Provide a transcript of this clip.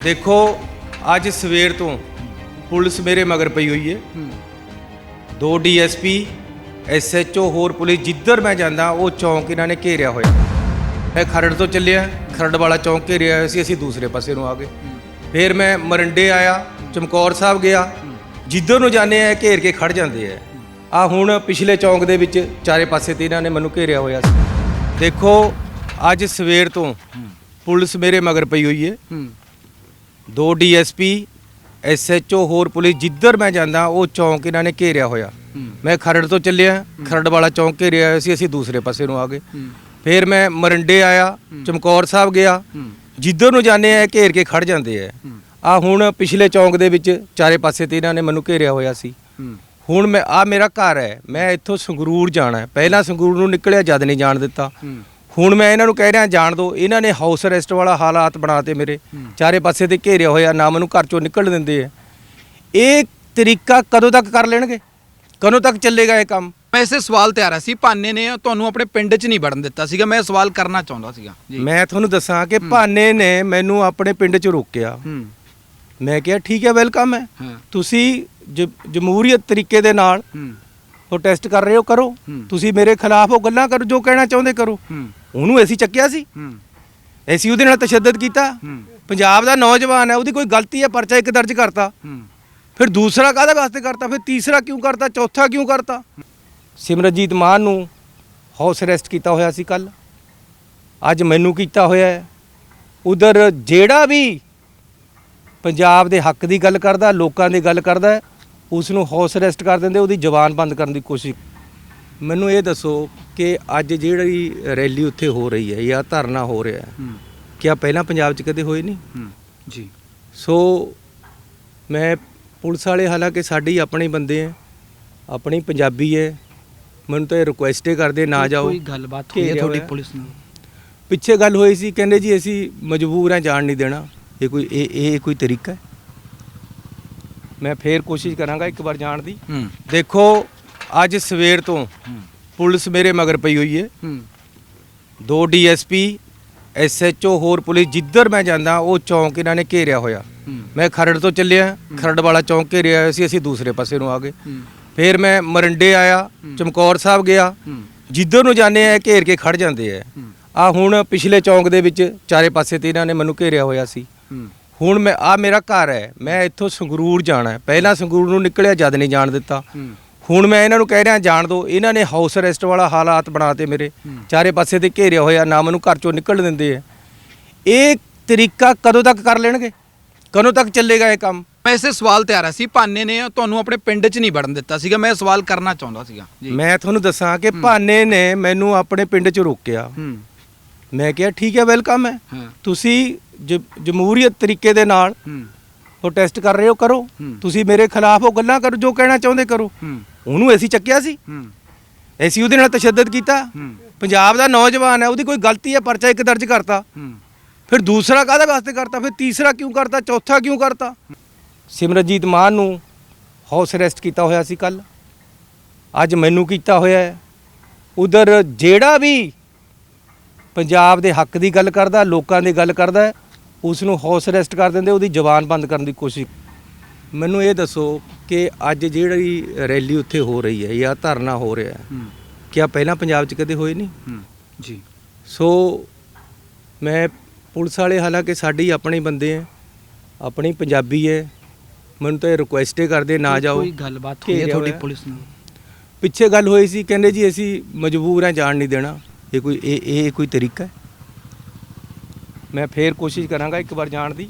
ਦੇਖੋ, ਅੱਜ ਸਵੇਰ ਤੋਂ ਪੁਲਿਸ ਮੇਰੇ ਮਗਰ ਪਈ ਹੋਈ ਹੈ। ਦੋ ਡੀਐਸਪੀ ਐਸਐਚਓ ਹੋਰ ਪੁਲਿਸ ਜਿੱਧਰ ਮੈਂ ਜਾਂਦਾ, ਉਹ ਚੌਂਕ ਇਹਨਾਂ ਨੇ ਘੇਰਿਆ ਹੋਇਆ। ਮੈਂ ਖਰੜ ਤੋਂ ਚੱਲਿਆ, ਖਰੜ ਵਾਲਾ ਚੌਂਕ ਘੇਰਿਆ ਹੋਇਆ ਸੀ, ਅਸੀਂ ਦੂਸਰੇ ਪਾਸੇ ਨੂੰ ਆ ਗਏ। ਫਿਰ ਮੈਂ ਮਰੰਡੇ ਆਇਆ, ਚਮਕੌਰ ਸਾਹਿਬ ਗਿਆ। ਜਿੱਧਰ ਨੂੰ ਜਾਂਦੇ ਆ ਘੇਰ ਕੇ ਖੜ ਜਾਂਦੇ ਆ। ਆ ਹੁਣ ਪਿਛਲੇ ਚੌਂਕ ਦੇ ਵਿੱਚ ਚਾਰੇ ਪਾਸੇ ਤੇ ਇਹਨਾਂ ਨੇ ਮੈਨੂੰ ਘੇਰਿਆ ਹੋਇਆ ਸੀ। ਦੇਖੋ, ਅੱਜ ਸਵੇਰ ਤੋਂ ਪੁਲਿਸ ਮੇਰੇ ਮਗਰ ਪਈ ਹੋਈ ਹੈ। ਦੋ ਡੀਐਸਪੀ ਐਸਐਚਓ ਹੋਰ ਪੁਲਿਸ ਜਿੱਧਰ ਮੈਂ ਜਾਂਦਾ ਉਹ ਚੌਂਕ ਇਹਨਾਂ ਨੇ ਘੇਰਿਆ ਹੋਇਆ। ਮੈਂ ਖਰੜ ਤੋਂ ਚੱਲਿਆ ਖਰੜ ਵਾਲਾ ਚੌਂਕ ਘੇਰਿਆ ਹੋਇਆ ਸੀ ਅਸੀਂ ਦੂਸਰੇ ਪਾਸੇ ਨੂੰ ਆ ਗਏ। ਫਿਰ ਮੈਂ ਮਰੰਡੇ ਆਇਆ ਚਮਕੌਰ ਸਾਹਿਬ ਗਿਆ। ਜਿੱਧਰ ਨੂੰ ਜਾਂਦੇ ਆ ਘੇਰ ਕੇ ਖੜ ਜਾਂਦੇ ਆ। ਆ ਹੁਣ ਪਿਛਲੇ ਚੌਂਕ ਦੇ ਵਿੱਚ ਚਾਰੇ ਪਾਸੇ ਤੇ ਇਹਨਾਂ ਨੇ ਮੈਨੂੰ ਘੇਰਿਆ ਹੋਇਆ ਸੀ। ਹੁਣ ਮੈਂ ਆ ਮੇਰਾ ਘਰ ਹੈ। ਮੈਂ ਇੱਥੋਂ ਸੰਗਰੂਰ ਜਾਣਾ ਪਹਿਲਾਂ ਸੰਗਰੂਰ ਨੂੰ ਨਿਕਲਿਆ ਜਦ ਨਹੀਂ ਜਾਣ ਦਿੱਤਾ। ਹੁਣ ਮੈਂ ਇਹਨਾਂ ਨੂੰ ਕਹਿ ਰਿਹਾ ਜਾਣ ਦਿਓ ਇਹਨਾਂ ਨੇ ਹਾਊਸ ਅਰੈਸਟ ਵਾਲਾ ਹਾਲਾਤ ਬਣਾਤੇ ਮੇਰੇ। ਚਾਰੇ ਪਾਸੇ ਤੇ ਘੇਰਿਆ ਹੋਇਆ ਨਾ ਮੈਨੂੰ ਘਰ ਚੋਂ ਨਿਕਲ ਦਿੰਦੇ ਆ। ਇਹ ਤਰੀਕਾ ਕਦੋਂ ਤੱਕ ਕਰ ਲੈਣਗੇ? ਕਦੋਂ ਤੱਕ ਚੱਲੇਗਾ ਇਹ ਕੰਮ? ਮੈਂ ਇਸੇ ਸਵਾਲ ਤੇ ਆ ਰਿਹਾ ਸੀ। ਭਾਨੇ ਨੇ ਤੁਹਾਨੂੰ ਆਪਣੇ ਪਿੰਡ 'ਚ ਨਹੀਂ ਵੜਨ ਦਿੱਤਾ ਸੀਗਾ। ਮੈਂ ਸਵਾਲ ਕਰਨਾ ਚਾਹੁੰਦਾ ਸੀਗਾ। ਜੀ। ਮੈਂ ਤੁਹਾਨੂੰ ਦੱਸਾਂ ਕਿ ਭਾਨੇ ਨੇ ਮੈਨੂੰ ਆਪਣੇ ਪਿੰਡ 'ਚ ਰੋਕਿਆ। ਮੈਂ ਕਿਹਾ ਠੀਕ ਹੈ ਵੈਲਕਮ ਹੈ। ਤੁਸੀਂ ਜਮਹੂਰੀਅਤ ਤਰੀਕੇ ਦੇ ਨਾਲ ਉਹ ਟੈਸਟ ਕਰ ਰਹੇ ਹੋ ਕਰੋ। ਤੁਸੀਂ ਮੇਰੇ ਖਿਲਾਫ ਉਹ ਗੱਲਾਂ ਕਰੋ ਜੋ ਕਹਿਣਾ ਚਾਹੁੰਦੇ ਕਰੋ। ਉਹਨੂੰ ਅਸੀਂ ਚੱਕਿਆ ਸੀ? ਹੂੰ। ਅਸੀਂ ਉਹਦੇ ਨਾਲ ਤਸ਼ੱਦਦ ਕੀਤਾ? ਹੂੰ। ਪੰਜਾਬ ਦਾ ਨੌਜਵਾਨ ਹੈ ਉਹਦੀ ਕੋਈ ਗਲਤੀ ਹੈ ਪਰਚਾ ਇੱਕ ਦਰਜ ਕਰਤਾ। ਹੂੰ। ਫਿਰ ਦੂਸਰਾ ਕਾਹਦੇ ਵਾਸਤੇ ਕਰਤਾ? ਫਿਰ ਤੀਸਰਾ ਕਿਉਂ ਕਰਤਾ? ਚੌਥਾ ਕਿਉਂ ਕਰਤਾ? ਸਿਮਰਜੀਤ ਮਾਨ ਨੂੰ ਹਾਊਸ ਅਰੈਸਟ ਕੀਤਾ ਹੋਇਆ ਸੀ ਕੱਲ ਅੱਜ ਮੈਨੂੰ ਕੀਤਾ ਹੋਇਆ ਉਧਰ ਜਿਹੜਾ ਵੀ ਪੰਜਾਬ ਦੇ ਹੱਕ ਦੀ ਗੱਲ ਕਰਦਾ ਲੋਕਾਂ ਦੀ ਗੱਲ ਕਰਦਾ ਉਸ ਨੂੰ ਹਾਊਸ ਅਰੈਸਟ ਕਰ ਦਿੰਦੇ ਉਹਦੀ ਜ਼ਬਾਨ ਬੰਦ ਕਰਨ ਦੀ ਕੋਸ਼ਿਸ਼ ਮੈਨੂੰ ਇਹ ਦੱਸੋ ਕਿ ਅੱਜ ਜਿਹੜੀ ਰੈਲੀ ਉੱਥੇ ਹੋ ਰਹੀ ਹੈ ਜਾਂ ਧਰਨਾ ਹੋ ਰਿਹਾ ਹੈ ਹੂੰ। ਕਿਆ ਪਹਿਲਾਂ ਪੰਜਾਬ 'ਚ ਕਦੇ ਹੋਏ ਨਹੀਂ? ਹੂੰ। ਜੀ। ਸੋ ਮੈਂ ਪੁਲਿਸ ਵਾਲੇ ਹਾਲਾਂਕਿ ਸਾਡੇ ਹੀ ਆਪਣੇ ਬੰਦੇ ਆ ਆਪਣੀ ਪੰਜਾਬੀ ਹੈ ਮੈਨੂੰ ਤਾਂ ਇਹ ਰਿਕੁਐਸਟ ਹੀ ਕਰਦੇ ਨਾ ਜਾਓ। ਕੋਈ ਗੱਲਬਾਤ ਹੋਈ ਹੈ ਘੇਰਿਆ ਤੁਹਾਡੀ ਹੋਇਆ। ਪੁਲਿਸ ਨਾਲ? ਪਿੱਛੇ ਗੱਲ ਹੋਈ ਸੀ ਕਹਿੰਦੇ ਜੀ ਅਸੀਂ ਮਜਬੂਰ ਹਾਂ ਜਾਣ ਨਹੀਂ ਦੇਣਾ। ਇਹ ਕੋਈ ਇਹ ਇਹ ਕੋਈ ਤਰੀਕਾ ਹੈ? ਮੈਂ ਫੇਰ ਕੋਸ਼ਿਸ਼ ਕਰਾਂਗਾ ਇੱਕ ਵਾਰ ਜਾਣ ਦੀ। ਹੂੰ। ਦੇਖੋ ਅੱਜ ਸਵੇਰ ਤੋਂ ਪੁਲਿਸ ਮੇਰੇ ਮਗਰ ਪਈ ਹੋਈ ਹੈ। ਹੂੰ। ਦੋ ਡੀਐਸਪੀ ਐਸਐਚਓ ਹੋਰ ਪੁਲਿਸ ਜਿੱਧਰ ਮੈਂ ਜਾਂਦਾ ਉਹ ਚੌਂਕ ਇਹਨਾਂ ਨੇ ਘੇਰਿਆ ਹੋਇਆ। ਮੈਂ ਖਰੜ ਤੋਂ ਚੱਲਿਆ ਖਰੜ ਵਾਲਾ ਚੌਂਕ ਘੇਰਿਆ ਹੋਇਆ ਸੀ ਅਸੀਂ ਦੂਸਰੇ ਪਾਸੇ ਨੂੰ ਆ ਗਏ। ਫਿਰ ਮੈਂ ਮਰੰਡੇ ਆਇਆ ਚਮਕੌਰ ਸਾਹਿਬ ਗਿਆ। ਜਿੱਧਰ ਨੂੰ ਜਾਂਦੇ ਆ ਘੇਰ ਕੇ ਖੜ ਜਾਂਦੇ ਆ। ਆ ਹੁਣ ਪਿਛਲੇ ਚੌਂਕ ਦੇ ਵਿੱਚ ਚਾਰੇ ਪਾਸੇ ਤੇ ਇਹਨਾਂ ਨੇ ਮੈਨੂੰ ਘੇਰਿਆ ਹੋਇਆ ਸੀ। ਹੁਣ ਮੈਂ ਆ ਮੇਰਾ ਘਰ ਹੈ। ਮੈਂ ਇੱਥੋਂ ਸੰਗਰੂਰ ਜਾਣਾ ਪਹਿਲਾਂ ਸੰਗਰੂਰ ਨੂੰ ਨਿਕਲਿਆ ਜਦ ਨਹੀਂ ਜਾਣ ਦਿੱਤਾ। ਹੁਣ ਮੈਂ ਇਹਨਾਂ ਨੂੰ ਕਹਿ ਰਿਹਾ ਜਾਣ ਦਿਓ ਇਹਨਾਂ ਨੇ ਹਾਊਸ ਅਰੈਸਟ ਵਾਲਾ ਹਾਲਾਤ ਬਣਾਤੇ ਮੇਰੇ। ਚਾਰੇ ਪਾਸੇ ਤੇ ਘੇਰਿਆ ਹੋਇਆ ਨਾ ਮੈਨੂੰ ਘਰ ਚੋਂ ਨਿਕਲ ਦਿੰਦੇ ਆ। ਇਹ ਤਰੀਕਾ ਕਦੋਂ ਤੱਕ ਕਰ ਲੈਣਗੇ? ਕਦੋਂ ਤੱਕ ਚੱਲੇਗਾ ਇਹ ਕੰਮ? ਮੈਂ ਇਸੇ ਸਵਾਲ ਤੇ ਆ ਰਿਹਾ ਸੀ। ਭਾਨੇ ਨੇ ਤੁਹਾਨੂੰ ਆਪਣੇ ਪਿੰਡ 'ਚ ਨਹੀਂ ਵੜਨ ਦਿੱਤਾ ਸੀਗਾ। ਮੈਂ ਸਵਾਲ ਕਰਨਾ ਚਾਹੁੰਦਾ ਸੀਗਾ। ਮੈਂ ਤੁਹਾਨੂੰ ਦੱਸਾਂ ਕਿ ਭਾਨੇ ਨੇ ਮੈਨੂੰ ਆਪਣੇ ਪਿੰਡ 'ਚ ਰੋਕਿਆ। ਮੈਂ ਕਿਹਾ ਠੀਕ ਹੈ ਵੈਲਕਮ ਹੈ। ਤੁਸੀਂ ਜਮਹੂਰੀਅਤ ਤਰੀਕੇ ਦੇ ਨਾਲ ਉਹ ਟੈਸਟ ਕਰ ਰਹੇ ਹੋ ਕਰੋ। ਤੁਸੀਂ ਮੇਰੇ ਖਿਲਾਫ ਉਹ ਗੱਲਾਂ ਕਰੋ ਜੋ ਕਹਿਣਾ ਚਾਹੁੰਦੇ ਕਰੋ। ਉਹਨੂੰ ਅਸੀਂ ਚੱਕਿਆ ਸੀ। ਅਸੀਂ ਉਹਦੇ ਨਾਲ ਤਸ਼ੱਦਦ ਕੀਤਾ। ਪੰਜਾਬ ਦਾ ਨੌਜਵਾਨ ਹੈ ਉਹਦੀ ਕੋਈ ਗਲਤੀ ਹੈ ਪਰਚਾ ਇੱਕ ਦਰਜ ਕਰਤਾ। ਫਿਰ ਦੂਸਰਾ ਕਾਹਦੇ ਵਾਸਤੇ ਕਰਤਾ? ਫਿਰ ਤੀਸਰਾ ਕਿਉਂ ਕਰਤਾ? ਚੌਥਾ ਕਿਉਂ ਕਰਤਾ? ਸਿਮਰਜੀਤ ਮਾਨ ਨੂੰ ਹਾਊਸ ਅਰੈਸਟ ਕੀਤਾ ਹੋਇਆ ਸੀ ਕੱਲ ਅੱਜ ਮੈਨੂੰ ਕੀਤਾ ਹੋਇਆ ਹੈ। ਉਧਰ ਜਿਹੜਾ ਵੀ ਪੰਜਾਬ ਦੇ ਹੱਕ ਦੀ ਗੱਲ ਕਰਦਾ ਲੋਕਾਂ ਦੀ ਗੱਲ ਕਰਦਾ ਉਸ ਨੂੰ ਹਾਊਸ ਅਰੈਸਟ ਕਰ ਦਿੰਦੇ ਉਹਦੀ ਜ਼ਬਾਨ ਬੰਦ ਕਰਨ ਦੀ ਕੋਸ਼ਿਸ਼। ਮੈਨੂੰ ਇਹ ਦੱਸੋ ਕਿ ਅੱਜ ਜਿਹੜੀ ਰੈਲੀ ਉੱਥੇ ਹੋ ਰਹੀ ਹੈ ਜਾਂ ਧਰਨਾ ਹੋ ਰਿਹਾ ਹੈ ਕਿਆ ਪਹਿਲਾਂ ਪੰਜਾਬ 'ਚ ਕਦੇ ਹੋਏ ਨਹੀਂ? ਜੀ। ਸੋ ਮੈਂ ਪੁਲਿਸ ਵਾਲੇ ਹਾਲਾਂਕਿ ਸਾਡੇ ਆਪਣੇ ਬੰਦੇ ਆ ਆਪਣੀ ਪੰਜਾਬੀ ਹੈ ਮੈਨੂੰ ਤਾਂ ਇਹ ਰਿਕੁਐਸਟ ਹੀ ਕਰਦੇ ਨਾ ਜਾਓ। ਕੋਈ ਗੱਲਬਾਤ ਹੋਈ ਹੈ ਤੁਹਾਡੀ। ਪੁਲਿਸ ਨਾਲ? ਪਿੱਛੇ ਗੱਲ ਹੋਈ ਸੀ ਕਹਿੰਦੇ ਜੀ ਅਸੀਂ ਮਜਬੂਰ ਹਾਂ ਜਾਣ ਨਹੀਂ ਦੇਣਾ। ਇਹ ਕੋਈ ਇਹ ਇਹ ਕੋਈ ਤਰੀਕਾ ਹੈ? ਮੈਂ ਫੇਰ ਕੋਸ਼ਿਸ਼ ਕਰਾਂਗਾ ਇੱਕ ਵਾਰ ਜਾਣ ਦੀ।